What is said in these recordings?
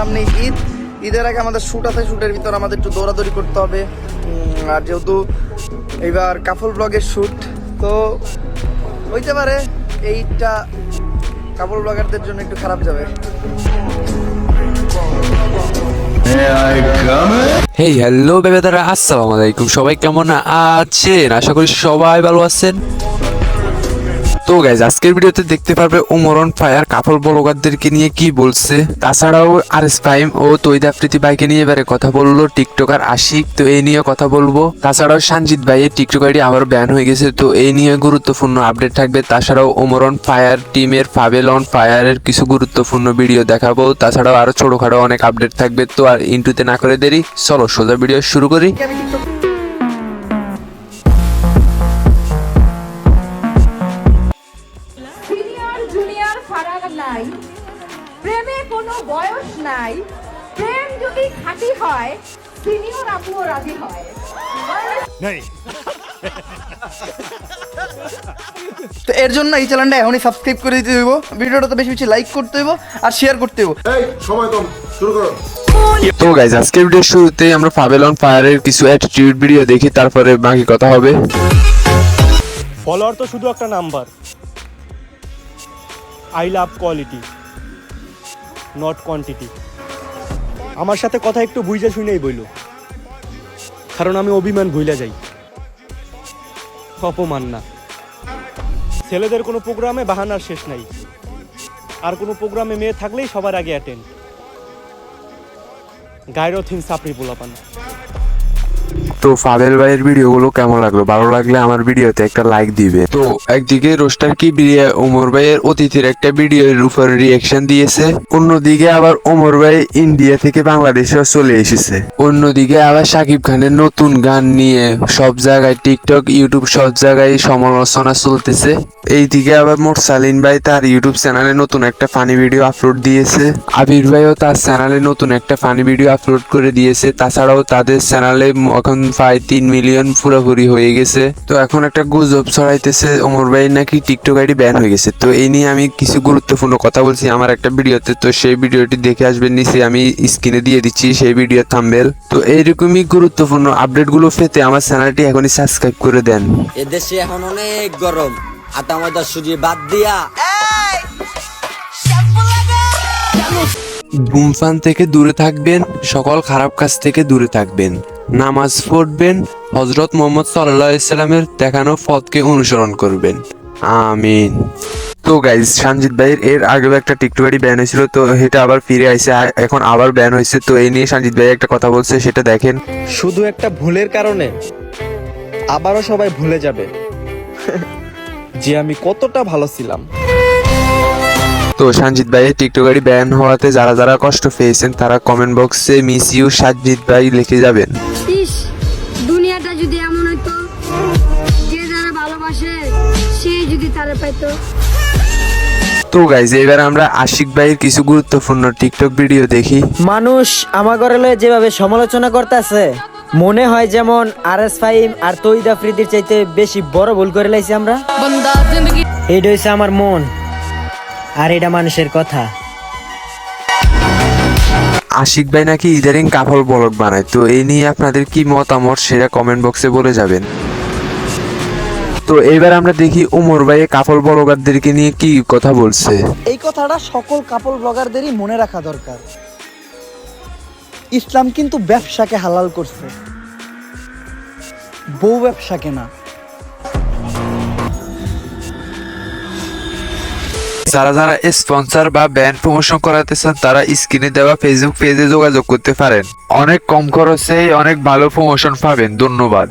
সামনে ঈদ। ঈদের আগে আমাদের শ্যুট আছে শ্যুটের ভিতর আমাদের একটু দৌড়াদৌড়ি করতে হবে। আর যেহেতু এবার কাপল ব্লগের শ্যুট তো হইতে পারে এইটা কাপল ব্লগারদের জন্য একটু খারাপ যাবে। হেই হ্যালো বেবেদারা আসসালামু আলাইকুম। সবাই কেমন আছেন? আশা করি সবাই ভালো আছেন। তো গাইজ আজকের ভিডিওতে দেখতে পারবে ওমরন ফায়ার কাপড় ব্লগারদেরকে নিয়ে কি বলছে। তাছাড়াও আর এস ফাইম ও তৈদা আফ্রিতি ভাইকে নিয়ে এবারে কথা বলল টিকটকার আশিক, তো এই নিয়ে কথা বলব। তাছাড়াও সঞ্জিত ভাইয়ের টিকটক আইডি আবার ব্যান হয়ে গেছে, তো এই নিয়ে গুরুত্বপূর্ণ আপডেট থাকবে। তাছাড়াও ওমরন ফায়ার টিমের ফাবেল অন ফায়ারের কিছু গুরুত্বপূর্ণ ভিডিও দেখাবো। তাছাড়াও আরও ছোটখাটো অনেক আপডেট থাকবে, তো আর ইন্টুতে না করে দেরি, চলো সোজা ভিডিও শুরু করি। বয়স নাই প্রেম যদি খাঁটি হয় সিনিয়র আপুও রাজি হয়। তো এর জন্য এই চ্যানেলটা এখনই সাবস্ক্রাইব করে দিতে হইব ভিডিওটা তো বেশি বেশি লাইক করতে হইব আর শেয়ার করতে হইব। এই সময় কম শুরু করো। তো গাইজ আজকের ভিডিওর শুরুতে আমরা ফাবেল অন ফায়ারের কিছু অ্যাটিটিউড ভিডিও দেখি তারপরে বাকি কথা হবে। ফলোয়ার তো শুধু একটা number I love quality not quantity আমার সাথে কথা একটু বুঝে শুনেই বইল। কারণ আমি অভিমান ভুইলা যাই। অপমান না। ছেলেদের কোনো প্রোগ্রামে বাহানার শেষ নাই। আর কোনো প্রোগ্রামে মেয়ে থাকলেই সবার আগে অ্যাটেন্ড গায়রথিন সাপড়ি পোলাপান। তো ফাবেল ভাইয়ের ভিডিওগুলো কেমন লাগল? ভালো লাগলে আমার ভিডিওতে একটা লাইক দিবে। তো একদিকে রোস্টার কি বিরিয়া ওমর ভাইয়ের অতিথির একটা ভিডিওর উপর রিয়েকশন দিয়েছে। অন্যদিকে আবার ওমর ভাই ইন্ডিয়া থেকে বাংলাদেশে চলে এসেছে। অন্যদিকে আবার সাকিব খানের নতুন গান নিয়ে সব জায়গায় টিকটক ইউটিউব সব জায়গায় সমালোচনা চলতেছে। এইদিকে আবার মোট সালিন ভাই তার ইউটিউব চ্যানেলে নতুন একটা ফানি ভিডিও আপলোড দিয়েছে। আবির ভাইও তার চ্যানেলে নতুন একটা ফানি ভিডিও আপলোড করে দিয়েছে। তাছাড়াও তাদের চ্যানেলে এখন প্রায় তিন মিলিয়ন পুরোপুরি হয়ে গেছে। তো এখন একটা গুজব ছড়াইতেছে ওমর ভাই নাকি টিকটক আইডি ব্যান হয়ে গেছে। তো এই নিয়ে আমি কিছু গুরুত্বপূর্ণ কথা বলছি আমার একটা ভিডিওতে। তো সেই ভিডিওটি দেখে আসবেন নিচে আমি স্ক্রিনে দিয়ে দিচ্ছি সেই ভিডিও থাম্বেল তো এইরকমই গুরুত্বপূর্ণ আপডেটগুলো পেতে আমার চ্যানেলটি এখনই সাবস্ক্রাইব করে দেন। এদেশে এখন অনেক গরম আটা ময়দা সুজি বাদ দিয়া। ধূমপান থেকে দূরে থাকবেন সকল খারাপ কাজ থেকে দূরে থাকবেন। নামাজ পড়বেন হজরত মোহাম্মদ সাল্লাহ ইসলামের দেখানো পথকে অনুসরণ করবেন। আমিন। তো গাইজ সঞ্জিত ভাইয়ের এর আগেও একটা টিকটকারি ব্যান হয়েছিল তো এটা আবার ফিরে আইছে এখন আবার ব্যান হয়েছে তো এই নিয়ে সঞ্জিত ভাই একটা কথা বলছে সেটা দেখেন। শুধু একটা ভুলের কারণে আবারও সবাই ভুলে যাবে। যে আমি কতটা ভালো ছিলাম। তো সঞ্জিত ভাইয়ের টিকটকারি ব্যান হওয়াতে যারা যারা কষ্ট পেয়েছেন তারা কমেন্ট বক্সে মিস ইউ সঞ্জিত ভাই লিখে যাবেন। ইস দুনিয়াটা যদি এমন হইতো যে যারা ভালোবাসে সে যদি তারা পাইতো। তো গাইজ এবার আমরা আশিক ভাইয়ের কিছু গুরুত্বপূর্ণ টিকটক ভিডিও দেখি। মানুষ আমার ঘরে লয়ে যেভাবে সমালোচনা করতেছে মনে হয় যেমন আর এস ফাইম আর তৈদ আফ্রিদির চাইতে বেশি বড় ভুল করে লাইছি আমরা। এইটা হইছে আমার মন। আর এটা মানুষের কথা। আশিক ভাই নাকি ইদারিং কাফল ব্লগ বানায় তো এই নিয়ে আপনাদের কি মতামত সেটা কমেন্ট বক্সে বলে যাবেন। তো এবার আমরা দেখি ওমর ভাই কাপড় ব্লগারদেরকে নিয়ে কি কথা বলছে। এই কথাটা সকল কাপল ব্লগারদেরই মনে রাখা দরকার। ইসলাম কিন্তু ব্যবসাকে হালাল করছে। বউ ব্যবসাকে না যারা যারা স্পন্সর বা ব্যান্ড প্রমোশন করাতে চান তারা স্ক্রিনে দেওয়া ফেসবুক পেজে যোগাযোগ করতে পারেন। অনেক কম খরচে অনেক ভালো প্রমোশন পাবেন। ধন্যবাদ।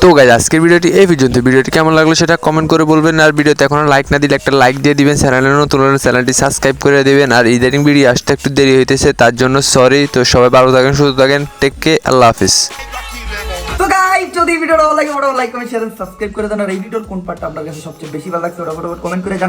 তো গাইজ আজকের ভিডিওটি এই পর্যন্ত। ভিডিওটি কেমন লাগল সেটা কমেন্ট করে বলবেন। আর ভিডিওতে এখনও লাইক না দিলে একটা লাইক দিয়ে দিবেন। চ্যানেলে নতুন চ্যানেলটি সাবস্ক্রাইব করে দিবেন। আর ইদানিং ভিডিও আসতে একটু দেরি হইতেছে তার জন্য সরি তো সবাই ভালো থাকেন সুস্থ থাকেন। টেক কে আল্লাহ হাফিজ। তো গাইস যদি ভিডিওটা ভালো লাগে ওটা লাইক কমেন্ট শেয়ার সাবস্ক্রাইব করে দেন। আর এই ভিডিওর কোন পার্টটা আপনার কাছে সবচেয়ে বেশি ভালো লাগছে ওটা ফটোফট কমেন্ট করে জানান